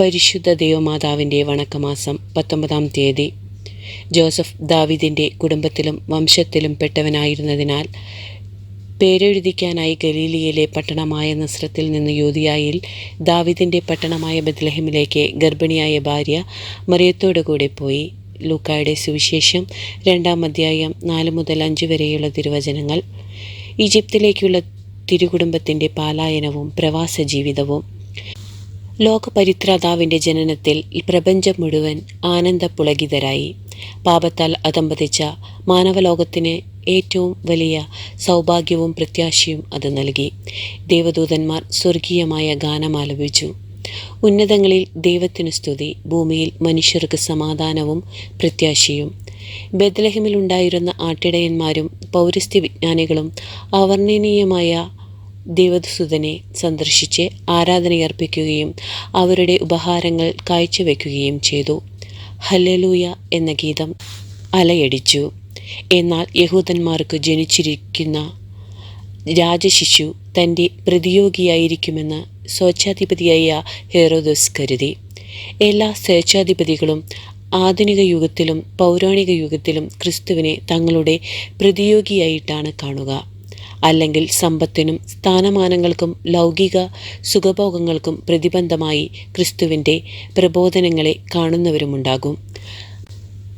പരിശുദ്ധ ദൈവമാതാവിന്റെ വണക്കമാസം പത്തൊമ്പതാം തീയതി. ജോസഫ് ദാവിദിന്റെ കുടുംബത്തിലും വംശത്തിലും പെട്ടവനായിരുന്നതിനാൽ പേരെഴുതിക്കാനായി ഗലീലിയയിലെ പട്ടണമായ നസ്രത്തിൽ നിന്ന് യൂതിയായിൽ ദാവിദിന്റെ പട്ടണമായ ബദ്ലഹിമിലേക്ക് ഗർഭിണിയായ ഭാര്യ മറിയത്തോടു കൂടെ പോയി. ലൂക്കായുടെ സുവിശേഷം രണ്ടാം അധ്യായം നാല് മുതൽ അഞ്ച് വരെയുള്ള തിരുവചനങ്ങൾ. ഈജിപ്തിലേക്കുള്ള തിരുകുടുംബത്തിന്റെ പാലായനവും പ്രവാസ ജീവിതവും ലോകപരിത്രാതാവിന്റെ ജനനത്തിൽ പ്രപഞ്ചം മുഴുവൻ ആനന്ദപുളകിതരായി. പാപത്താൽ അതമ്പതിച്ച മാനവലോകത്തിന് ഏറ്റവും വലിയ സൗഭാഗ്യവും പ്രത്യാശയും അത് നൽകി. ദേവദൂതന്മാർ സ്വർഗീയമായ ഗാനമാലപിച്ചു ഉന്നതങ്ങളിൽ ദൈവത്തിനു സ്തുതി ഭൂമിയിൽ മനുഷ്യർക്ക് സമാധാനവും പ്രത്യാശയും. ബദലഹിമിലുണ്ടായിരുന്ന ആട്ടിടയന്മാരും പൗരസ്ത്യ വിജ്ഞാനികളും അവർണനീയമായ ദേവസുതനെ സന്ദർശിച്ച് ആരാധനയർപ്പിക്കുകയും അവരുടെ ഉപഹാരങ്ങൾ കാഴ്ചവെക്കുകയും ചെയ്തു. ഹലലൂയ എന്ന ഗീതം അലയടിച്ചു. എന്നാൽ യഹൂദന്മാർക്ക് ജനിച്ചിരിക്കുന്ന രാജശിശു തന്റെ പ്രതിയോഗിയായിരിക്കുമെന്ന് സ്വേച്ഛാധിപതിയായ ഹെറോദോസ് കരുതി. എല്ലാ സ്വേച്ഛാധിപതികളും ആധുനിക യുഗത്തിലും പൗരാണിക യുഗത്തിലും ക്രിസ്തുവിനെ തങ്ങളുടെ പ്രതിയോഗിയായിട്ടാണ് കാണുക. അല്ലെങ്കിൽ സമ്പത്തിനും സ്ഥാനമാനങ്ങൾക്കും ലൗകിക സുഖഭോഗങ്ങൾക്കും പ്രതിബന്ധമായി ക്രിസ്തുവിന്റെ പ്രബോധനങ്ങളെ കാണുന്നവരുമുണ്ടാകും.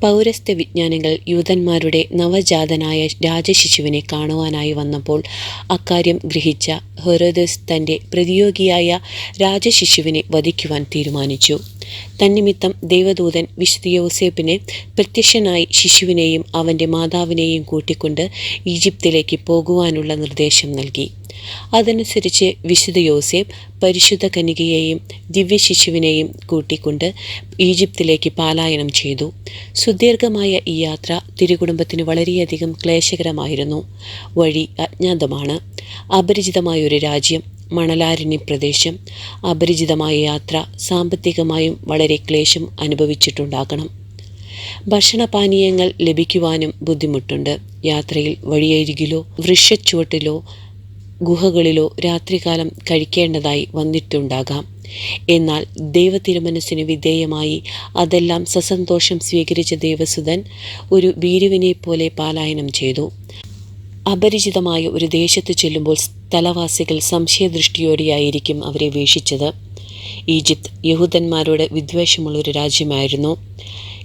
പൗരസ്ത്യ വിജ്ഞാനികൾ യൂതന്മാരുടെ നവജാതനായ രാജശിശുവിനെ കാണുവാനായി വന്നപ്പോൾ അക്കാര്യം ഗ്രഹിച്ച ഹെറോദസ് തന്റെ പ്രതിയോഗിയായ രാജശിശുവിനെ വധിക്കുവാൻ തീരുമാനിച്ചു. തന്നിമിത്തം ദൈവദൂതൻ വിശുദ്ധ യോസേപ്പിനെ പ്രത്യക്ഷനായി ശിശുവിനെയും അവന്റെ മാതാവിനെയും കൂട്ടിക്കൊണ്ട് ഈജിപ്തിലേക്ക് പോകുവാനുള്ള നിർദ്ദേശം നൽകി. അതനുസരിച്ച് വിശുദ്ധ യോസേപ്പ് പരിശുദ്ധ കനികയെയും ദിവ്യശിശുവിനെയും കൂട്ടിക്കൊണ്ട് ഈജിപ്തിലേക്ക് പാലായനം ചെയ്തു. സുദീർഘമായ ഈ യാത്ര തിരുകുടുംബത്തിന് വളരെയധികം ക്ലേശകരമായിരുന്നു. വഴി അജ്ഞാതമാണ്. അപരിചിതമായൊരു രാജ്യം മണലാരണ്യ പ്രദേശം. അപരിചിതമായ യാത്ര സാമ്പത്തികമായും വളരെ ക്ലേശം അനുഭവിച്ചിട്ടുണ്ടാകണം. ഭക്ഷണപാനീയങ്ങൾ ലഭിക്കുവാനും ബുദ്ധിമുട്ടുണ്ട്. യാത്രയിൽ വഴിയരികിലോ വൃക്ഷച്ചുവട്ടിലോ ഗുഹകളിലോ രാത്രികാലം കഴിക്കേണ്ടതായി വന്നിട്ടുണ്ടാകാം. എന്നാൽ ദൈവ തിരുമനസ്സിന് വിധേയമായി അതെല്ലാം സസന്തോഷം സ്വീകരിച്ച ദേവസുധൻ ഒരു ഭീരുവിനെ പോലെ പാലായനം ചെയ്തു. അപരിചിതമായ ഒരു ദേശത്ത് ചെല്ലുമ്പോൾ സ്ഥലവാസികൾ സംശയദൃഷ്ടിയോടെയായിരിക്കും അവരെ വീക്ഷിച്ചത് ഈജിപ്ത് യഹൂദന്മാരോട് വിദ്വേഷമുള്ളൊരു രാജ്യമായിരുന്നു.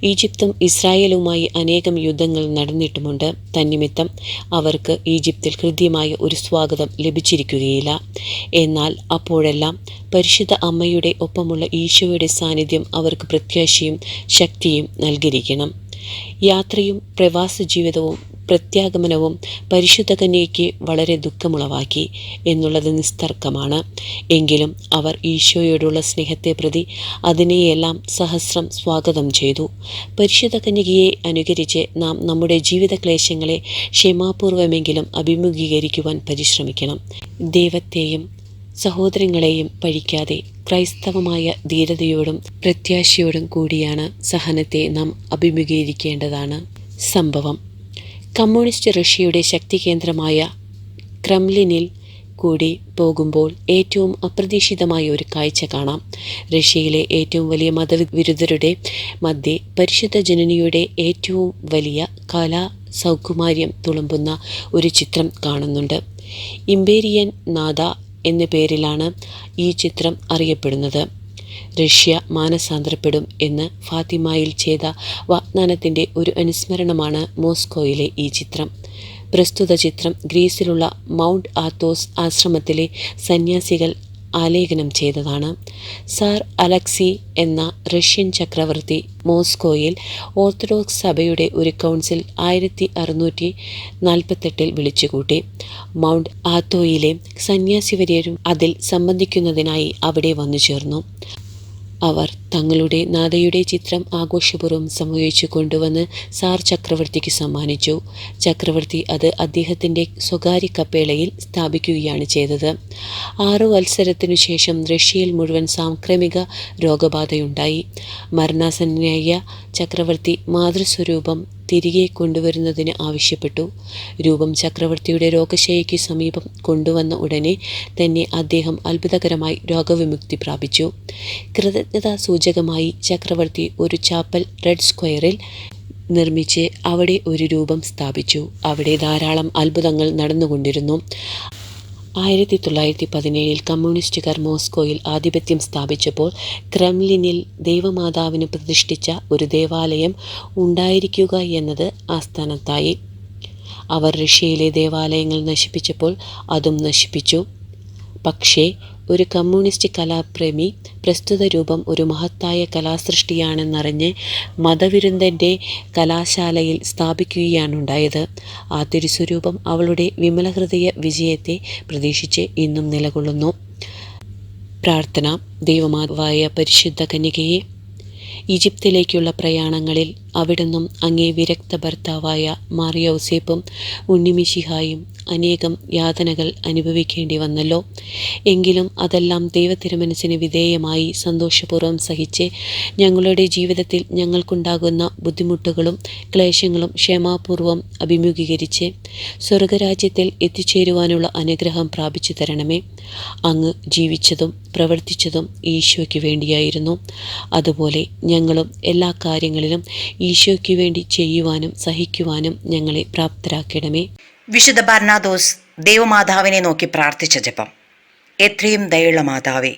ഈജിപ്തും ഇസ്രായേലുമായി അനേകം യുദ്ധങ്ങൾ നടന്നിട്ടുമുണ്ട്. തന്നിമിത്തം അവർക്ക് ഈജിപ്തിൽ ഹൃദ്യമായ ഒരു സ്വാഗതം ലഭിച്ചിരിക്കുകയില്ല. എന്നാൽ അപ്പോഴെല്ലാം പരിശുദ്ധ അമ്മയുടെ ഒപ്പമുള്ള ഈശോയുടെ സാന്നിധ്യം അവർക്ക് പ്രത്യാശയും ശക്തിയും നൽകിയിരിക്കണം. യാത്രയും പ്രവാസ ജീവിതവും പ്രത്യാഗമനവും പരിശുദ്ധ കന്യയ്ക്ക് വളരെ ദുഃഖമുളവാക്കി എന്നുള്ളത് നിസ്തർക്കമാണ്. എങ്കിലും അവർ ഈശോയോടുള്ള സ്നേഹത്തെ പ്രതി അതിനെയെല്ലാം സഹസ്രം സ്വാഗതം ചെയ്തു. പരിശുദ്ധ കന്യകയെ അനുകരിച്ച് നാം നമ്മുടെ ജീവിത ക്ലേശങ്ങളെ ക്ഷമാപൂർവമെങ്കിലും അഭിമുഖീകരിക്കുവാൻ പരിശ്രമിക്കണം. ദൈവത്തെയും സഹോദരങ്ങളെയും പഴിക്കാതെ ക്രൈസ്തവമായ ധീരതയോടും പ്രത്യാശയോടും കൂടിയാണ് സഹനത്തെ നാം അഭിമുഖീകരിക്കേണ്ടതാണ്. സംഭവം കമ്മ്യൂണിസ്റ്റ് റഷ്യയുടെ ശക്തി കേന്ദ്രമായ ക്രെംലിനിൽ കൂടി പോകുമ്പോൾ ഏറ്റവും അപ്രതീക്ഷിതമായ ഒരു കാഴ്ച കാണാം. റഷ്യയിലെ ഏറ്റവും വലിയ മതവിരുദ്ധരുടെ മധ്യേ പരിശുദ്ധ ജനനിയുടെ ഏറ്റവും വലിയ കലാ സൗകുമാര്യം തുളുമ്പുന്ന ഒരു ചിത്രം കാണുന്നുണ്ട്. ഇമ്പേരിയൻ നാദ എന്ന പേരിലാണ് ഈ ചിത്രം അറിയപ്പെടുന്നത്. റഷ്യ മാനസാന്തരപ്പെടും എന്ന് ഫാത്തിമയിൽ ചെയ്ത വാഗ്ദാനത്തിന്റെ ഒരു അനുസ്മരണമാണ് മോസ്കോയിലെ ഈ ചിത്രം. പ്രസ്തുത ചിത്രം ഗ്രീസിലുള്ള മൗണ്ട് ആത്തോസ് ആശ്രമത്തിലെ സന്യാസികൾ ആലേഖനം ചെയ്തതാണ്. സാർ അലക്സി എന്ന റഷ്യൻ ചക്രവർത്തി മോസ്കോയിൽ ഓർത്തഡോക്സ് സഭയുടെ ഒരു കൗൺസിൽ ആയിരത്തി അറുന്നൂറ്റി നാൽപ്പത്തെട്ടിൽ വിളിച്ചുകൂട്ടി. മൗണ്ട് ആത്തോയിലെ സന്യാസിവര്യരും അതിൽ സംബന്ധിക്കുന്നതിനായി അവിടെ വന്നു ചേർന്നു അവർ തങ്ങളുടെ നാഥയുടെ ചിത്രം ആഘോഷപൂർവം സംഭവിച്ചു കൊണ്ടുവന്ന് സാർ ചക്രവർത്തിക്ക് സമ്മാനിച്ചു. ചക്രവർത്തി അത് അദ്ദേഹത്തിന്റെ സ്വകാര്യ കപ്പേളയിൽ സ്ഥാപിക്കുകയാണ് ചെയ്തത്. ആറു വത്സരത്തിനു ശേഷം റഷ്യയിൽ മുഴുവൻ സാംക്രമിക രോഗബാധയുണ്ടായി. മരണാസന്നയായ ചക്രവർത്തി മാതൃസ്വരൂപം തിരികെ കൊണ്ടുവരുന്നതിന് ആവശ്യപ്പെട്ടു. രൂപം ചക്രവർത്തിയുടെ രോഗശയ്യയ്ക്ക് സമീപം കൊണ്ടുവന്ന ഉടനെ തന്നെ അദ്ദേഹം അത്ഭുതകരമായി രോഗവിമുക്തി പ്രാപിച്ചു. കൃതജ്ഞതാ സൂചകമായി ചക്രവർത്തി ഒരു ചാപ്പൽ റെഡ് സ്ക്വയറിൽ നിർമ്മിച്ച് അവിടെ ഒരു രൂപം സ്ഥാപിച്ചു. അവിടെ ധാരാളം അത്ഭുതങ്ങൾ നടന്നുകൊണ്ടിരുന്നു. ആയിരത്തി തൊള്ളായിരത്തി പതിനേഴിൽ കമ്മ്യൂണിസ്റ്റുകാർ മോസ്കോയിൽ ആധിപത്യം സ്ഥാപിച്ചപ്പോൾ ക്രെംലിനിൽ ദൈവമാതാവിന് പ്രതിഷ്ഠിച്ച ഒരു ദേവാലയം ഉണ്ടായിരിക്കുക എന്നത് ആസ്ഥാനത്തായി. അവർ റഷ്യയിലെ ദേവാലയങ്ങൾ നശിപ്പിച്ചപ്പോൾ അതും നശിപ്പിച്ചു. പക്ഷേ ഒരു കമ്മ്യൂണിസ്റ്റ് കലാപ്രേമി പ്രസ്തുത രൂപം ഒരു മഹത്തായ കലാസൃഷ്ടിയാണെന്നറിഞ്ഞ് മതവിരുദ്ധന്റെ കലാശാലയിൽ സ്ഥാപിക്കുകയാണുണ്ടായത്. ആ തിരുസ്വരൂപം അവളുടെ വിമലഹൃദയ വിജയത്തെ പ്രതീക്ഷിച്ച് ഇന്നും നിലകൊള്ളുന്നു. പ്രാർത്ഥന ദൈവമാതാവായ പരിശുദ്ധ കന്യകയെ ഈജിപ്തിലേക്കുള്ള പ്രയാണങ്ങളിൽ അവിടുന്നും അങ്ങേ വിരക്ത ഭർത്താവായ മാറിയൗസേപ്പും ഉണ്ണിമിഷിഹായും അനേകം യാതനകൾ അനുഭവിക്കേണ്ടി വന്നല്ലോ. എങ്കിലും അതെല്ലാം ദൈവത്തിരുമനസ്സിന് വിധേയമായി സന്തോഷപൂർവം സഹിച്ച് ഞങ്ങളുടെ ജീവിതത്തിൽ ഞങ്ങൾക്കുണ്ടാകുന്ന ബുദ്ധിമുട്ടുകളും ക്ലേശങ്ങളും ക്ഷമാപൂർവം അഭിമുഖീകരിച്ച് സ്വർഗരാജ്യത്തിൽ എത്തിച്ചേരുവാനുള്ള അനുഗ്രഹം പ്രാപിച്ചു തരണമേ. അങ്ങ് ജീവിച്ചതും പ്രവർത്തിച്ചതും ഈശോയ്ക്ക് വേണ്ടിയായിരുന്നു. അതുപോലെ ഞങ്ങളും എല്ലാ കാര്യങ്ങളിലും ഈശോയ്ക്ക് വേണ്ടി ചെയ്യുവാനും സഹിക്കുവാനും ഞങ്ങളെ പ്രാപ്തരാക്കണമേ. വിശുദ്ധ ബർണാദോസ് ദേവമാതാവിനെ നോക്കി പ്രാർത്ഥിച്ച ജപം. എത്രയും ദയുള്ള മാതാവേ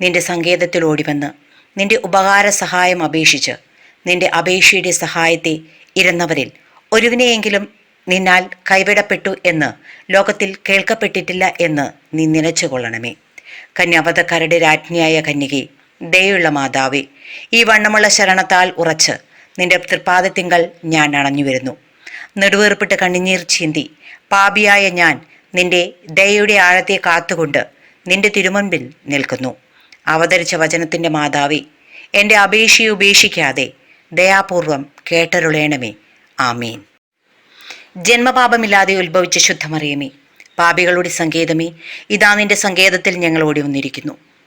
നിന്റെ സങ്കേതത്തിൽ ഓടിവന്ന് നിന്റെ ഉപകാര സഹായം അപേക്ഷിച്ച് നിന്റെ അപേക്ഷയുടെ സഹായത്തെ ഇരുന്നവരിൽ ഒരുവിനെയെങ്കിലും നിന്നാൽ കൈവിടപ്പെട്ടു എന്ന് ലോകത്തിൽ കേൾക്കപ്പെട്ടിട്ടില്ല എന്ന് നീ നിലച്ചുകൊള്ളണമേ. കന്യാവതക്കാരുടെ രാജ്ഞിയായ കന്യകെ ദയുള്ള മാതാവേ ഈ വണ്ണമുള്ള ശരണത്താൽ ഉറച്ച് നിന്റെ തൃപ്പാദത്തിങ്കൽ ഞാൻ അണഞ്ഞു വരുന്നു. നെടുവേർപ്പിട്ട് കണ്ണുനീർ ചിന്തി. പാപിയായ ഞാൻ നിന്റെ ദയയുടെ ആഴത്തെ കാത്തുകൊണ്ട് നിന്റെ തിരുമുൻപിൽ നിൽക്കുന്നു. അവതരിച്ച വചനത്തിന്റെ മാതാവി എന്റെ അപേക്ഷയെ ഉപേക്ഷിക്കാതെ ദയാപൂർവം കേട്ടരുളേണമേ. ആമീൻ. ജന്മപാപമില്ലാതെ ഉത്ഭവിച്ച ശുദ്ധമറിയമേ പാപികളുടെ സങ്കേതമേ ഇതാ നിന്റെ സങ്കേതത്തിൽ ഞങ്ങൾ ഓടി വന്നിരിക്കുന്നു.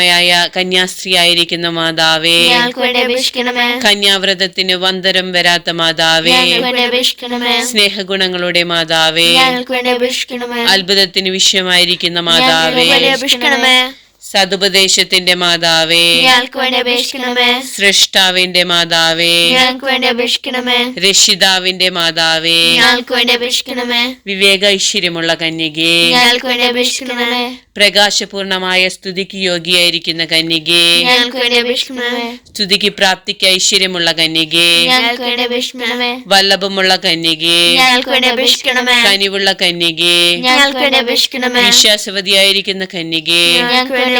കളങ്കഹീനമയായ കന്യാസ്ത്രീയായിരിക്കുന്ന മാതാവേ. കന്യാവ്രതത്തിന് വന്തരം വരാത്ത മാതാവേ. സ്നേഹഗുണങ്ങളുടെ മാതാവേ. അത്ഭുതത്തിന് വിഷയമായിരിക്കുന്ന മാതാവേ. സതുപദേശത്തിന്റെ മാതാവേ. ഞങ്ങൾക്ക് വേണ്ടി അപേക്ഷിക്കണമേ. സൃഷ്ടാവിന്റെ മാതാവേ. ഞങ്ങൾക്ക് വേണ്ടി അപേക്ഷിക്കണമേ. രക്ഷിതാവിന്റെ മാതാവേ. ഞങ്ങൾക്ക് വേണ്ടി അപേക്ഷിക്കണമേ. വിവേക ഐശ്വര്യമുള്ള കന്യകേ. ഞങ്ങൾക്ക് വേണ്ടി അപേക്ഷിക്കണമേ. പ്രകാശപൂർണമായ സ്തുതിക്ക് യോഗ്യായിരിക്കുന്ന കന്യകേ. ഞങ്ങൾക്ക് വേണ്ടി അപേക്ഷിക്കണമേ. സ്തുതിക്ക് പ്രാപ്തിക്ക് ഐശ്വര്യമുള്ള കന്യകേ. ഞങ്ങൾക്ക് വേണ്ടി അപേക്ഷിക്കണമേ. വല്ലഭമുള്ള കന്യകേ. ഞങ്ങൾക്ക് വേണ്ടി അപേക്ഷിക്കണമേ. കനിവുള്ള കന്യകേ. ഞങ്ങൾക്ക് വേണ്ടി അപേക്ഷിക്കണമേ. വിശ്വാസവതിയായിരിക്കുന്ന കന്യകേ. ഞങ്ങൾക്ക് വേണ്ടി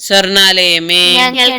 സ്വർണാലയമേ. ഞങ്ങൾക്ക്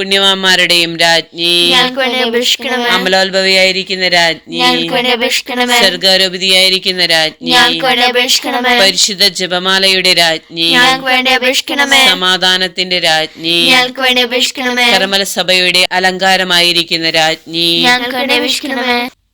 പുണ്യവാന്മാരുടെയും രാജ്ഞി. അമലോത്ഭവിയായിരിക്കുന്ന രാജ്ഞി. സർഗാരോപിതിയായിരിക്കുന്ന രാജ്ഞി. പരിശുദ്ധ ജപമാലയുടെ രാജ്ഞി. സമാധാനത്തിന്റെ രാജ്ഞി. കർമ്മല സഭയുടെ അലങ്കാരമായിരിക്കുന്ന രാജ്ഞി.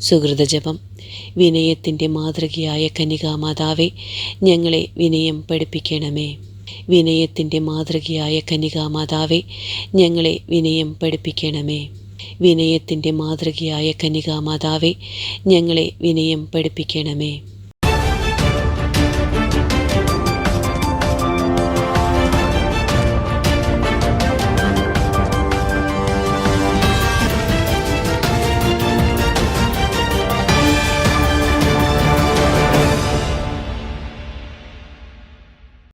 സുഹൃതജപം. വിനയത്തിന്റെ മാതൃകയായ കനികാമാതാവെ ഞങ്ങളെ വിനയം പഠിപ്പിക്കണമേ. വിനയത്തിന്റെ മാതൃകയായ കനികാമാതാവെ ഞങ്ങളെ വിനയം പഠിപ്പിക്കണമേ. വിനയത്തിന്റെ മാതൃകയായ കനികാമാതാവെ ഞങ്ങളെ വിനയം പഠിപ്പിക്കണമേ.